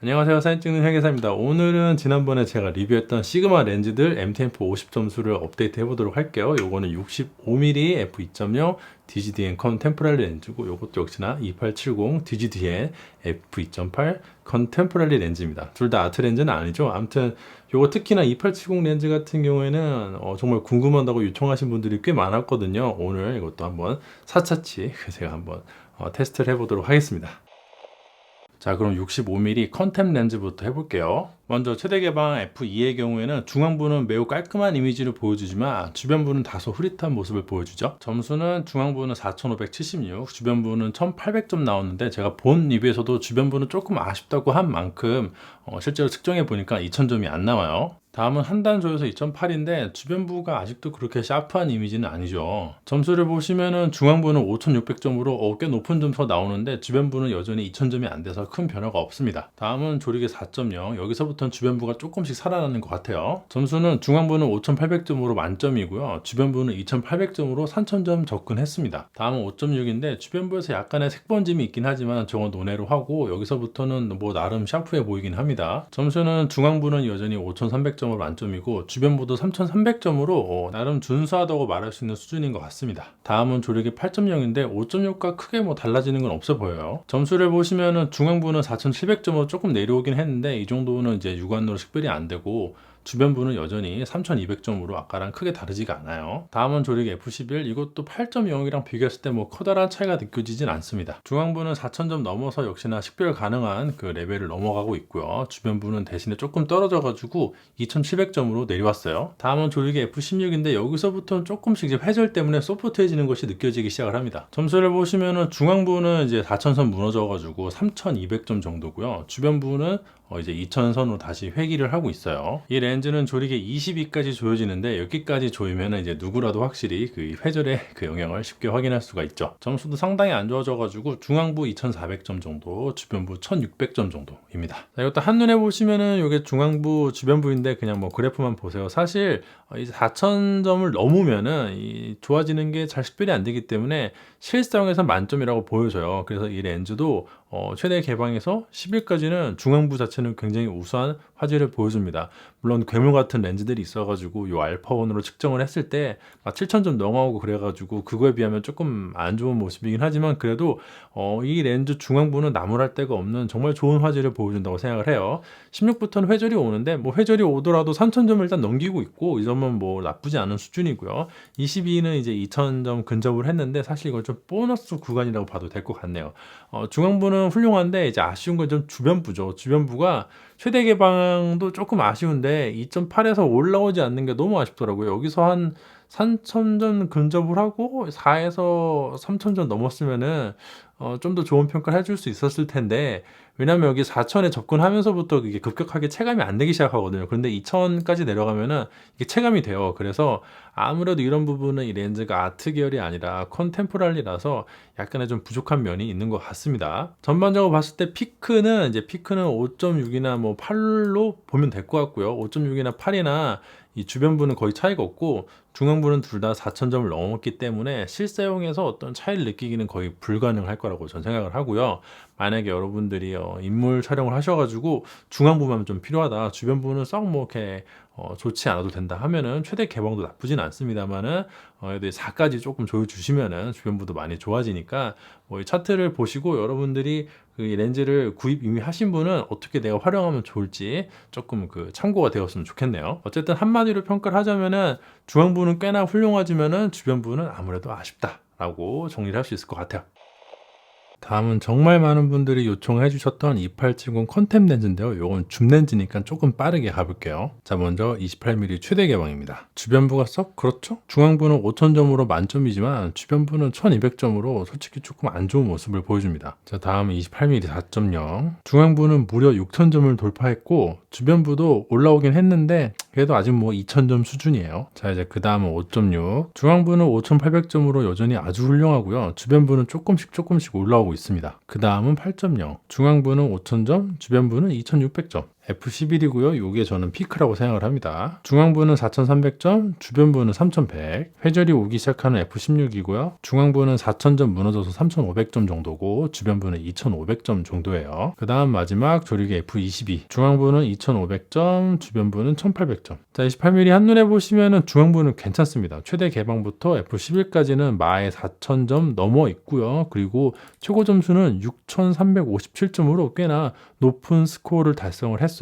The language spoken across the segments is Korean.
안녕하세요. 사진 찍는 회계사입니다. 오늘은 지난번에 제가 리뷰했던 시그마 렌즈들 MTF 50점수를 업데이트 해보도록 할게요. 요거는 65mm f2.0 DGDN 컨템포럴리 렌즈고 요것도 역시나 2870 DGDN f2.8 컨템포럴리 렌즈입니다. 둘 다 아트 렌즈는 아니죠. 아무튼 요거 특히나 2870 렌즈 같은 경우에는 어, 정말 궁금하다고 요청하신 분들이 꽤 많았거든요. 오늘 이것도 한번 사차치 제가 한번 어, 테스트를 해보도록 하겠습니다. 자 그럼 65mm 컨템 렌즈부터 해볼게요 먼저 최대 개방 F2의 경우에는 중앙부는 매우 깔끔한 이미지를 보여주지만 주변부는 다소 흐릿한 모습을 보여주죠 점수는 중앙부는 4576 주변부는 1800점 나왔는데 제가 본 리뷰에서도 주변부는 조금 아쉽다고 한 만큼 어, 실제로 측정해 보니까 2000점이 안 나와요 다음은 한단 조여서 2008인데 주변부가 아직도 그렇게 샤프한 이미지는 아니죠. 점수를 보시면은 중앙부는 5600점으로 어, 꽤 높은 점수가 나오는데 주변부는 여전히 2000점이 안 돼서 큰 변화가 없습니다. 다음은 조리개 4.0 여기서부터 는 주변부가 조금씩 살아나는 것 같아요. 점수는 중앙부는 5800점으로 만점이고요. 주변부는 2800점으로 3000점 접근했습니다. 다음은 5.6인데 주변부에서 약간의 색번짐이 있긴 하지만 저건 논외로 하고 여기서부터는 뭐 나름 샤프해 보이긴 합니다. 점수는 중앙부는 여전히 5300점 300점으로 만점이고 주변부도 3300점으로 어, 나름 준수하다고 말할 수 있는 수준인 것 같습니다. 다음은 조력이 8.0인데 5.6과 크게 뭐 달라지는 건 없어 보여요. 점수를 보시면은 중앙부는 4700점으로 조금 내려오긴 했는데 이 정도는 이제 육안으로 식별이 안 되고 주변부는 여전히 3200점으로 아까랑 크게 다르지가 않아요. 다음은 조력 F11 이것도 8.0이랑 비교했을 때 뭐 커다란 차이가 느껴지진 않습니다. 중앙부는 4000점 넘어서 역시나 식별 가능한 그 레벨을 넘어가고 있고요. 주변부는 대신에 조금 떨어져 가지고 2700점으로 내려왔어요. 다음은 조력의 F16인데 여기서부터는 조금씩 이제 회절 때문에 소프트해지는 것이 느껴지기 시작을 합니다. 점수를 보시면은 중앙부는 이제 4000선 무너져 가지고 3200점 정도고요. 주변부는 어 이제 2000선으로 다시 회귀를 하고 있어요. 이 렌즈는 조리개 22까지 조여지는데 여기까지 조이면 이제 누구라도 확실히 그 회절의 그 영향을 쉽게 확인할 수가 있죠. 점수도 상당히 안 좋아져가지고 중앙부 2400점 정도, 주변부 1600점 정도입니다. 자, 이것도 한눈에 보시면은 이게 중앙부, 주변부인데 그냥 뭐 그래프만 보세요. 사실 어, 이제 4000점을 넘으면은 이 좋아지는 게 잘 식별이 안 되기 때문에 실사용에서 만점이라고 보여져요. 그래서 이 렌즈도 어, 최대 개방에서 10일까지는 중앙부 자체는 굉장히 우수한 화질을 보여줍니다. 물론 괴물 같은 렌즈들이 있어가지고 요 알파원으로 측정을 했을 때막 7,000점 넘어오고 그래가지고 그거에 비하면 조금 안 좋은 모습이긴 하지만 그래도 어, 이 렌즈 중앙부는 나무랄 데가 없는 정말 좋은 화질을 보여준다고 생각을 해요. 16부터는 회절이 오는데 뭐 회절이 오더라도 3,000점을 일단 넘기고 있고 이 점은 뭐 나쁘지 않은 수준이고요. 22는 이제 2,000점 근접을 했는데 사실 이걸 좀 보너스 구간이라고 봐도 될 것 같네요. 어, 중앙부는 훌륭한데 이제 아쉬운 건 좀 주변부죠. 주변부가 최대 개방도 조금 아쉬운데 2.8에서 올라오지 않는 게 너무 아쉽더라고요. 여기서 한 3,000점 근접을 하고 4에서 3,000점 넘었으면은 어, 좀 더 좋은 평가를 해줄 수 있었을 텐데 왜냐면 여기 4천에 접근하면서부터 이게 급격하게 체감이 안 되기 시작하거든요. 그런데 2천까지 내려가면은 이게 체감이 돼요. 그래서 아무래도 이런 부분은 이 렌즈가 아트 계열이 아니라 컨템포럴리라서 약간의 좀 부족한 면이 있는 것 같습니다. 전반적으로 봤을 때 피크는 이제 피크는 5.6이나 뭐 8로 보면 될 것 같고요. 5.6이나 8이나 이 주변부는 거의 차이가 없고 중앙부는 둘 다 4,000점을 넘었기 때문에 실사용에서 어떤 차이를 느끼기는 거의 불가능할 거라고 전 생각을 하고요. 만약에 여러분들이 어, 인물 촬영을 하셔가지고 중앙부만 좀 필요하다, 주변부는 썩 뭐 이렇게 어, 좋지 않아도 된다 하면은 최대 개방도 나쁘진 않습니다만은 어, 4까지 조금 조여주시면은 주변부도 많이 좋아지니까 뭐 이 차트를 보시고 여러분들이 그 렌즈를 구입 이미 하신 분은 어떻게 내가 활용하면 좋을지 조금 그 참고가 되었으면 좋겠네요. 어쨌든 한마디로 평가를 하자면은 중앙부는 꽤나 훌륭하지만은 주변부는 아무래도 아쉽다라고 정리를 할 수 있을 것 같아요. 다음은 정말 많은 분들이 요청해 주셨던 2870 컨템 렌즈인데요. 이건 줌 렌즈니까 조금 빠르게 가볼게요. 자, 먼저 28mm 최대 개방입니다. 주변부가 썩 그렇죠? 중앙부는 5000점으로 만점이지만 주변부는 1200점으로 솔직히 조금 안 좋은 모습을 보여줍니다. 자, 다음은 28mm 4.0. 중앙부는 무려 6000점을 돌파했고 주변부도 올라오긴 했는데 그래도 아직 뭐 2000점 수준이에요. 자, 이제 그 다음은 5.6. 중앙부는 5800점으로 여전히 아주 훌륭하고요. 주변부는 조금씩 조금씩 올라오고 있습니다. 그 다음은 8.0. 중앙부는 5000점, 주변부는 2600점. F11이고요. 요게 저는 피크라고 생각을 합니다. 중앙부는 4300점, 주변부는 3100. 회절이 오기 시작하는 F16이고요. 중앙부는 4000점 무너져서 3500점 정도고 주변부는 2500점 정도예요. 그 다음 마지막 조리개 F22. 중앙부는 2500점, 주변부는 1800점. 자, 28mm 한눈에 보시면은 중앙부는 괜찮습니다. 최대 개방부터 F11까지는 마에 4000점 넘어 있고요. 그리고 최고 점수는 6357점으로 꽤나 높은 스코어를 달성을 했어요.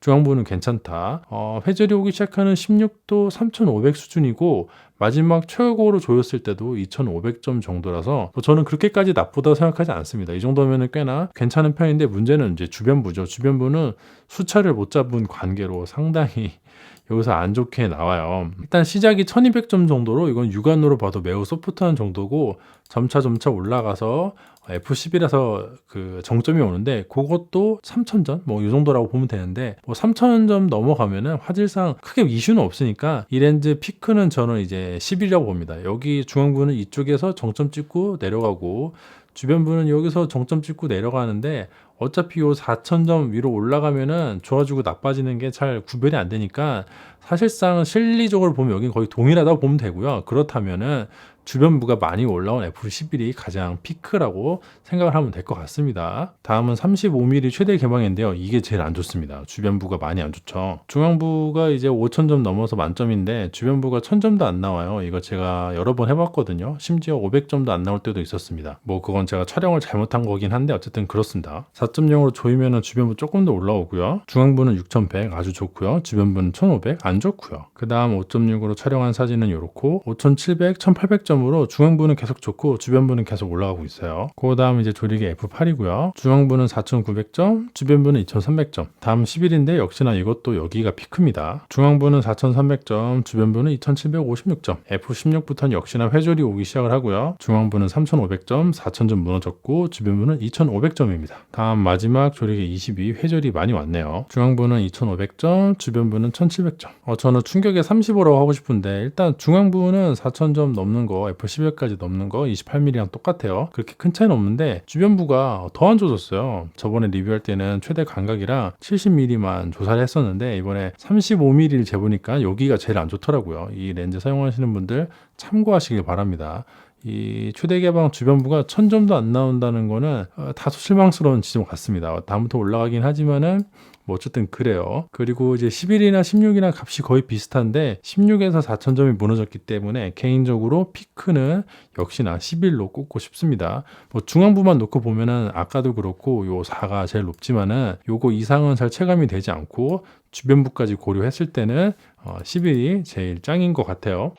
중앙부는 괜찮다. 어, 회절이 오기 시작하는 16도 3500 수준이고 마지막 최고로 조였을 때도 2500점 정도라서 뭐 저는 그렇게까지 나쁘다고 생각하지 않습니다. 이 정도면은 꽤나 괜찮은 편인데 문제는 이제 주변부죠. 주변부는 수차를 못 잡은 관계로 상당히 여기서 안 좋게 나와요. 일단 시작이 1200점 정도로 이건 육안으로 봐도 매우 소프트한 정도고 점차 점차 올라가서 F11에서 그 정점이 오는데 그것도 3000점 뭐 이 정도라고 보면 되는데 뭐 3000점 넘어가면은 화질상 크게 이슈는 없으니까 이 렌즈 피크는 저는 이제 10이라고 봅니다. 여기 중앙부는 이쪽에서 정점 찍고 내려가고 주변부는 여기서 정점 찍고 내려가는데 어차피 요 4,000점 위로 올라가면은 좋아지고 나빠지는 게 잘 구별이 안 되니까 사실상 실리적으로 보면 여긴 거의 동일하다고 보면 되고요. 그렇다면은 주변부가 많이 올라온 F11이 가장 피크라고 생각을 하면 될 것 같습니다. 다음은 35mm 최대 개방인데요. 이게 제일 안 좋습니다. 주변부가 많이 안 좋죠. 중앙부가 이제 5,000점 넘어서 만점인데 주변부가 1,000점도 안 나와요. 이거 제가 여러 번 해봤거든요. 심지어 500점도 안 나올 때도 있었습니다. 뭐 그건 제가 촬영을 잘못한 거긴 한데 어쨌든 그렇습니다. 4.0으로 조이면 주변부 조금 더 올라오고요. 중앙부는 6,100 아주 좋고요. 주변부는 1,500 안 좋고요. 그 다음 5.6으로 촬영한 사진은 이렇고 5,700, 1,800점 점으로 중앙부는 계속 좋고 주변부는 계속 올라가고 있어요. 그 다음 이제 조리개 F8이고요. 중앙부는 4,900점, 주변부는 2,300점. 다음 10일인데 역시나 이것도 여기가 피크입니다. 중앙부는 4,300점, 주변부는 2,756점. F16부터는 역시나 회절이 오기 시작을 하고요. 중앙부는 3,500점, 4,000점 무너졌고 주변부는 2,500점입니다. 다음 마지막 조리개 22 회절이 많이 왔네요. 중앙부는 2,500점, 주변부는 1,700점. 어, 저는 충격에 35라고 하고 싶은데 일단 중앙부는 4,000점 넘는 거 F11까지 넘는 거 28mm랑 똑같아요. 그렇게 큰 차이는 없는데 주변부가 더 안 좋아졌어요. 저번에 리뷰할 때는 최대 감각이랑 70mm만 조사를 했었는데 이번에 35mm를 재보니까 여기가 제일 안 좋더라고요. 이 렌즈 사용하시는 분들 참고하시길 바랍니다. 이 최대 개방 주변부가 1000점도 안 나온다는 거는 어, 다소 실망스러운 지점 같습니다. 다음부터 올라가긴 하지만은 뭐 어쨌든 그래요. 그리고 이제 11이나 16이나 값이 거의 비슷한데 16에서 4,000점이 무너졌기 때문에 개인적으로 피크는 역시나 11로 꼽고 싶습니다. 뭐 중앙부만 놓고 보면은 아까도 그렇고 요 4가 제일 높지만은 요거 이상은 잘 체감이 되지 않고 주변부까지 고려했을 때는 어, 11이 제일 짱인 것 같아요.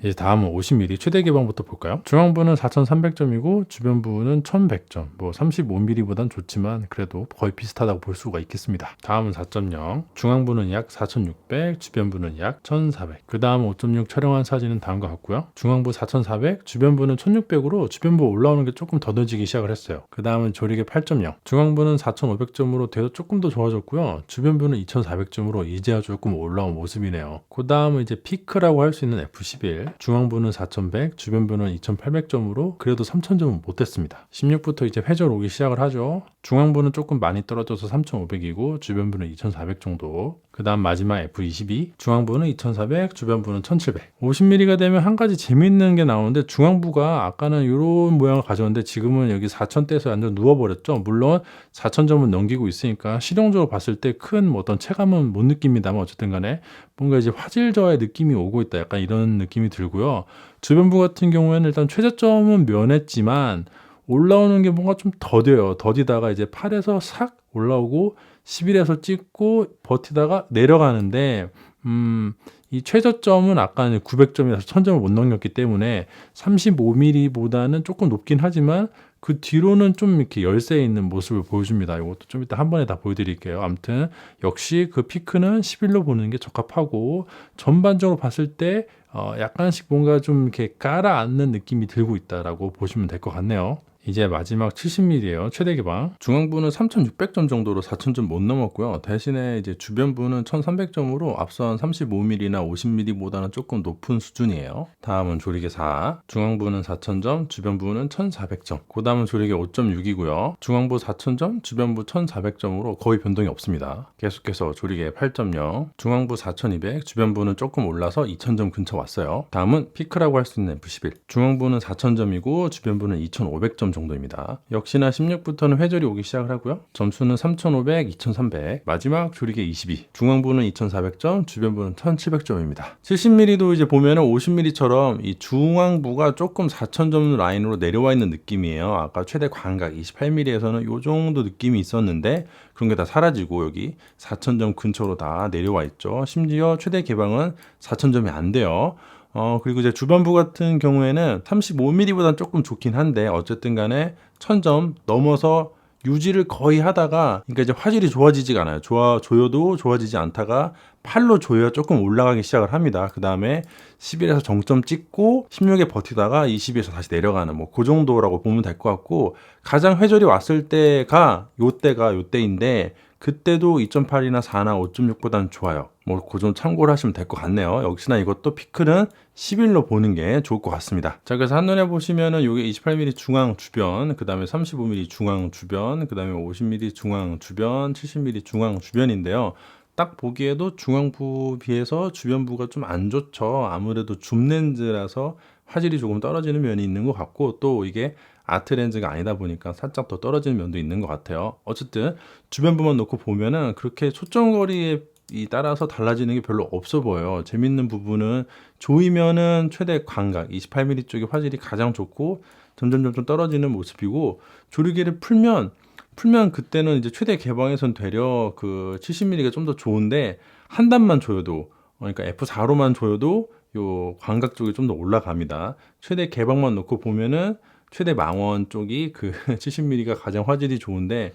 이제 다음은 50mm 최대 개방부터 볼까요? 중앙부는 4,300점이고 주변부는 1,100점. 뭐 35mm보단 좋지만 그래도 거의 비슷하다고 볼 수가 있겠습니다. 다음은 4.0. 중앙부는 약 4,600, 주변부는 약 1,400. 그 다음 5.6 촬영한 사진은 다음과 같고요. 중앙부 4,400, 주변부는 1,600으로 주변부 올라오는 게 조금 더뎌지기 시작을 했어요. 그 다음은 조리개 8.0. 중앙부는 4,500점으로 돼도 조금 더 좋아졌고요. 주변부는 2,400점으로 이제야 조금 올라온 모습이네요. 그 다음은 이제 피크라고 할 수 있는 F11. 중앙부는 4100, 주변부는 2800점으로 그래도 3000점은 못했습니다. 16부터 이제 회절 오기 시작을 하죠. 중앙부는 조금 많이 떨어져서 3500이고 주변부는 2400 정도. 그 다음 마지막 F22, 중앙부는 2400, 주변부는 1700. 50mm가 되면 한 가지 재밌는 게 나오는데 중앙부가 아까는 이런 모양을 가져왔는데 지금은 여기 4000대에서 완전 누워버렸죠. 물론 4000점은 넘기고 있으니까 실용적으로 봤을 때큰뭐 어떤 체감은 못 느낍니다만 어쨌든 간에 뭔가 이제 화질 저하의 느낌이 오고 있다. 약간 이런 느낌이 들고요. 주변부 같은 경우에는 일단 최저점은 면했지만 올라오는 게 뭔가 좀 더뎌요. 더디다가 이제 8에서 싹 올라오고 11에서 찍고 버티다가 내려가는데 음, 이 최저점은 아까 900점이라서 1000점을 못 넘겼기 때문에 35mm보다는 조금 높긴 하지만 그 뒤로는 좀 이렇게 열쇠 있는 모습을 보여줍니다. 이것도 좀 이따 한 번에 다 보여드릴게요. 아무튼 역시 그 피크는 11로 보는 게 적합하고 전반적으로 봤을 때 어, 약간씩 뭔가 좀 이렇게 깔아앉는 느낌이 들고 있다라고 보시면 될 것 같네요. 이제 마지막 70mm예요. 최대 개방. 중앙부는 3600점 정도로 4000점 못 넘었고요. 대신에 이제 주변부는 1300점으로 앞선 35mm나 50mm보다는 조금 높은 수준이에요. 다음은 조리개 4. 중앙부는 4000점, 주변부는 1400점. 그 다음은 조리개 5.6이고요. 중앙부 4000점, 주변부 1400점으로 거의 변동이 없습니다. 계속해서 조리개 8.0, 중앙부 4200, 주변부는 조금 올라서 2000점 근처 왔어요. 다음은 피크라고 할 수 있는 F11. 중앙부는 4000점이고 주변부는 2500점 정도입니다. 역시나 16부터는 회절이 오기 시작을 하고요. 점수는 3500, 2300. 마지막 조리개 22. 중앙부는 2400점, 주변부는 1700점입니다. 70mm도 이제 보면은 50mm처럼 이 중앙부가 조금 4000점 라인으로 내려와 있는 느낌이에요. 아까 최대 광각 28mm에서는 요 정도 느낌이 있었는데 그런 게 다 사라지고 여기 4000점 근처로 다 내려와 있죠. 심지어 최대 개방은 4000점이 안 돼요. 어, 그리고 이제 주변부 같은 경우에는 35mm보다는 조금 좋긴 한데, 어쨌든 간에 1000점 넘어서 유지를 거의 하다가, 그러니까 이제 화질이 좋아지지가 않아요. 좋아, 조여도 좋아지지 않다가 8로 조여야 조금 올라가기 시작을 합니다. 그 다음에 11에서 정점 찍고 16에 버티다가 20에서 다시 내려가는 뭐 그 정도라고 보면 될 것 같고, 가장 회절이 왔을 때가 요때가 요때인데, 그때도 2.8이나 4나 5.6보다는 좋아요. 뭐, 그 좀 참고를 하시면 될 것 같네요. 역시나 이것도 피크는 11로 보는 게 좋을 것 같습니다. 자, 그래서 한눈에 보시면은 이게 28mm 중앙 주변, 그 다음에 35mm 중앙 주변, 그 다음에 50mm 중앙 주변, 70mm 중앙 주변인데요. 딱 보기에도 중앙부 비해서 주변부가 좀 안 좋죠. 아무래도 줌 렌즈라서 화질이 조금 떨어지는 면이 있는 것 같고 또 이게 아트 렌즈가 아니다 보니까 살짝 더 떨어지는 면도 있는 것 같아요. 어쨌든 주변 부만 놓고 보면은 그렇게 초점거리에 이 따라서 달라지는 게 별로 없어 보여요. 재밌는 부분은 조이면은 최대 광각 28mm 쪽이 화질이 가장 좋고 점점 점점 떨어지는 모습이고 조리개를 풀면 풀면 그때는 이제 최대 개방에선 되려 그 70mm가 좀 더 좋은데 한 단만 조여도 그러니까 F4로만 조여도 요 광각 쪽이 좀 더 올라갑니다. 최대 개방만 놓고 보면은 최대 망원 쪽이 그 70mm가 가장 화질이 좋은데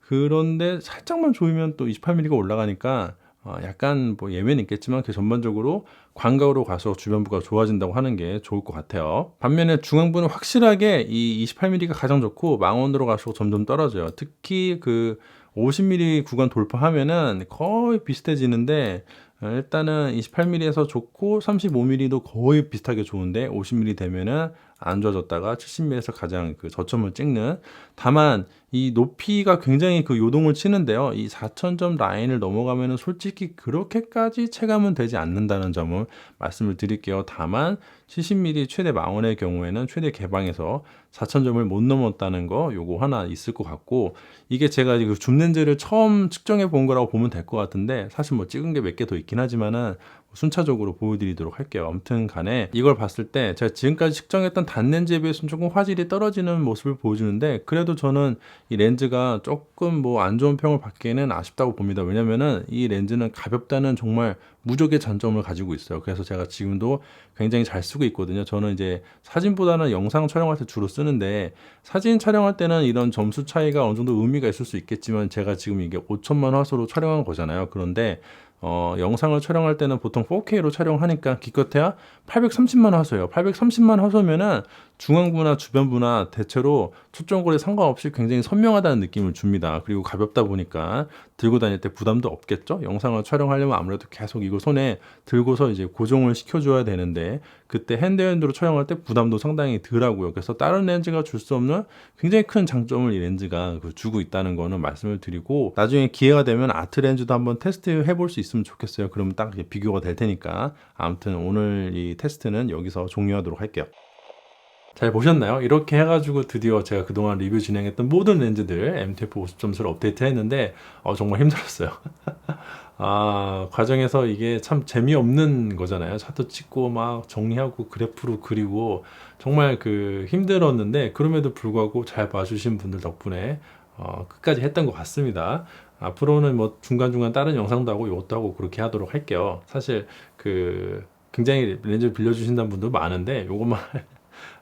그런데 살짝만 조이면 또 28mm가 올라가니까 어, 약간 뭐 예외는 있겠지만 그 전반적으로 광각으로 가서 주변부가 좋아진다고 하는 게 좋을 것 같아요. 반면에 중앙부는 확실하게 이 28mm가 가장 좋고 망원으로 갈수록 점점 떨어져요. 특히 그 50mm 구간 돌파하면은 거의 비슷해지는데 어, 일단은 28mm에서 좋고 35mm도 거의 비슷하게 좋은데 50mm 되면은 안 좋아졌다가 70mm에서 가장 그 저점을 찍는 다만 이 높이가 굉장히 그 요동을 치는데요. 이 4000점 라인을 넘어가면은 솔직히 그렇게까지 체감은 되지 않는다는 점을 말씀을 드릴게요. 다만 70mm 최대 망원의 경우에는 최대 개방에서 4000점을 못 넘었다는 거 요거 하나 있을 것 같고 이게 제가 그 줌 렌즈를 처음 측정해 본 거라고 보면 될 것 같은데 사실 뭐 찍은 게 몇 개 더 있긴 하지만은 순차적으로 보여드리도록 할게요. 아무튼 간에 이걸 봤을 때 제가 지금까지 측정했던 단렌즈에 비해서는 조금 화질이 떨어지는 모습을 보여주는데 그래도 저는 이 렌즈가 조금 뭐 안 좋은 평을 받기에는 아쉽다고 봅니다. 왜냐면은 이 렌즈는 가볍다는 정말 무적의 장점을 가지고 있어요. 그래서 제가 지금도 굉장히 잘 쓰고 있거든요. 저는 이제 사진보다는 영상 촬영할 때 주로 쓰는데 사진 촬영할 때는 이런 점수 차이가 어느 정도 의미가 있을 수 있겠지만 제가 지금 이게 5천만 화소로 촬영한 거잖아요. 그런데 어, 영상을 촬영할 때는 보통 4K로 촬영하니까 기껏해야 830만 화소예요. 830만 화소면은 중앙부나 주변부나 대체로 초점거리 상관없이 굉장히 선명하다는 느낌을 줍니다. 그리고 가볍다 보니까 들고 다닐 때 부담도 없겠죠? 영상을 촬영하려면 아무래도 계속 이거 손에 들고서 이제 고정을 시켜줘야 되는데 그때 핸드핸드로 촬영할 때 부담도 상당히 덜하고요. 그래서 다른 렌즈가 줄 수 없는 굉장히 큰 장점을 이 렌즈가 그 주고 있다는 거는 말씀을 드리고 나중에 기회가 되면 아트 렌즈도 한번 테스트 해볼 수 있으면 좋겠어요. 그러면 딱 비교가 될 테니까 아무튼 오늘 이 테스트는 여기서 종료하도록 할게요. 잘 보셨나요? 이렇게 해가지고 드디어 제가 그동안 리뷰 진행했던 모든 렌즈들 MTF 50점수를 업데이트 했는데 어, 정말 힘들었어요. 아, 과정에서 이게 참 재미없는 거잖아요. 차트 찍고 막 정리하고 그래프로 그리고 정말 그 힘들었는데 그럼에도 불구하고 잘 봐주신 분들 덕분에 어, 끝까지 했던 것 같습니다. 앞으로는 뭐 중간중간 다른 영상도 하고 이것도 하고 그렇게 하도록 할게요. 사실 그 굉장히 렌즈를 빌려주신다는 분도 많은데 요것만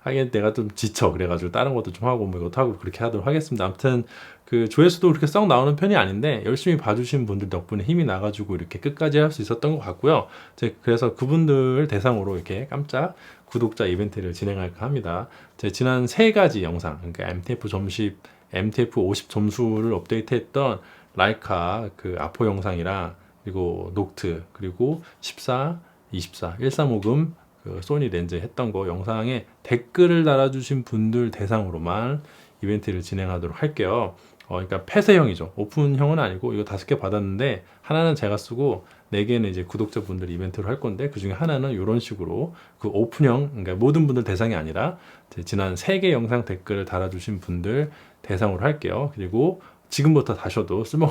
하긴 내가 좀 지쳐 그래가지고 다른 것도 좀 하고 뭐 이것도 하고 그렇게 하도록 하겠습니다. 아무튼 그 조회수도 그렇게 썩 나오는 편이 아닌데 열심히 봐주신 분들 덕분에 힘이 나가지고 이렇게 끝까지 할 수 있었던 것 같고요. 제 그래서 그분들 대상으로 이렇게 깜짝 구독자 이벤트를 진행할까 합니다. 제 지난 세 가지 영상, 그러니까 MTF 점십, MTF 50 점수를 업데이트했던 라이카 그 아포 영상이랑 그리고 녹트 그리고 14, 24, 135금 그 소니 렌즈 했던 거 영상에 댓글을 달아주신 분들 대상으로만 이벤트를 진행하도록 할게요. 어, 그러니까 폐쇄형이죠. 오픈형은 아니고 이거 다섯 개 받았는데 하나는 제가 쓰고 네 개는 이제 구독자분들 이벤트로 할 건데 그 중에 하나는 이런 식으로 그 오픈형, 그러니까 모든 분들 대상이 아니라 제 지난 세 개 영상 댓글을 달아주신 분들 대상으로 할게요. 그리고 지금부터 다셔도 쓸모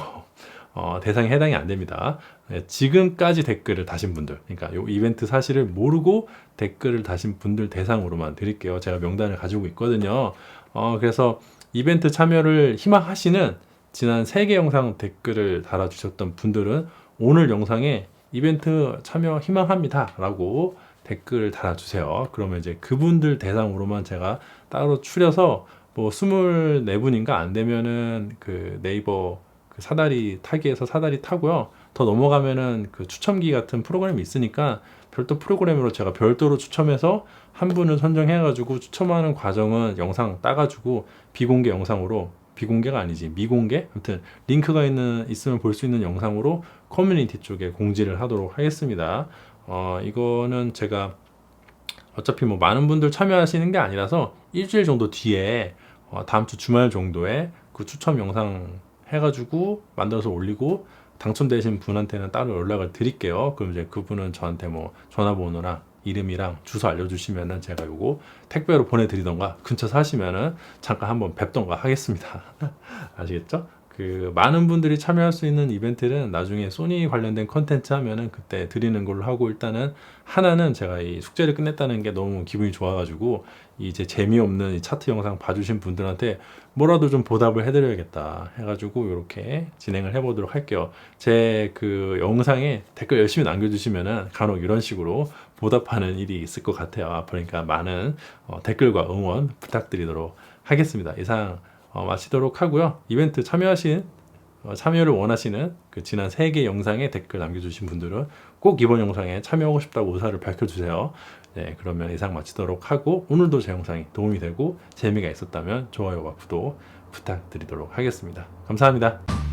어, 대상에 해당이 안 됩니다. 네, 지금까지 댓글을 다신 분들, 그러니까 요 이벤트 사실을 모르고 댓글을 다신 분들 대상으로만 드릴게요. 제가 명단을 가지고 있거든요. 어, 그래서 이벤트 참여를 희망하시는 지난 세개 영상 댓글을 달아주셨던 분들은 오늘 영상에 이벤트 참여 희망합니다. 라고 댓글을 달아주세요. 그러면 이제 그분들 대상으로만 제가 따로 추려서 뭐 24분인가 안 되면은 그 네이버 그 사다리 타기에서 사다리 타고요. 더 넘어가면은 그 추첨기 같은 프로그램이 있으니까 별도 프로그램으로 제가 별도로 추첨해서 한 분을 선정해가지고 추첨하는 과정은 영상 따가지고 비공개 영상으로 비공개가 아니지 미공개 아무튼 링크가 있는 있으면 볼 수 있는 영상으로 커뮤니티 쪽에 공지를 하도록 하겠습니다. 어 이거는 제가 어차피 뭐 많은 분들 참여하시는 게 아니라서 일주일 정도 뒤에 어, 다음 주 주말 정도에 그 추첨 영상 해가지고 만들어서 올리고 당첨되신 분한테는 따로 연락을 드릴게요. 그럼 이제 그분은 저한테 뭐 전화번호랑 이름이랑 주소 알려주시면은 제가 요거 택배로 보내드리던가 근처 사시면은 잠깐 한번 뵙던가 하겠습니다. 아시겠죠? 그 많은 분들이 참여할 수 있는 이벤트는 나중에 소니 관련된 컨텐츠 하면은 그때 드리는 걸로 하고 일단은 하나는 제가 이 숙제를 끝냈다는 게 너무 기분이 좋아가지고 이제 재미없는 이 차트 영상 봐주신 분들한테 뭐라도 좀 보답을 해드려야겠다 해가지고 이렇게 진행을 해보도록 할게요. 제 그 영상에 댓글 열심히 남겨주시면은 간혹 이런 식으로 보답하는 일이 있을 것 같아요. 아, 그러니까 많은 어, 댓글과 응원 부탁드리도록 하겠습니다. 이상 어, 마치도록 하고요. 이벤트 참여하신 어, 참여를 원하시는 그 지난 세개 영상에 댓글 남겨주신 분들은 꼭 이번 영상에 참여하고 싶다고 의사를 밝혀주세요. 네, 그러면 이상 마치도록 하고 오늘도 제 영상이 도움이 되고 재미가 있었다면 좋아요와 구독 부탁드리도록 하겠습니다. 감사합니다.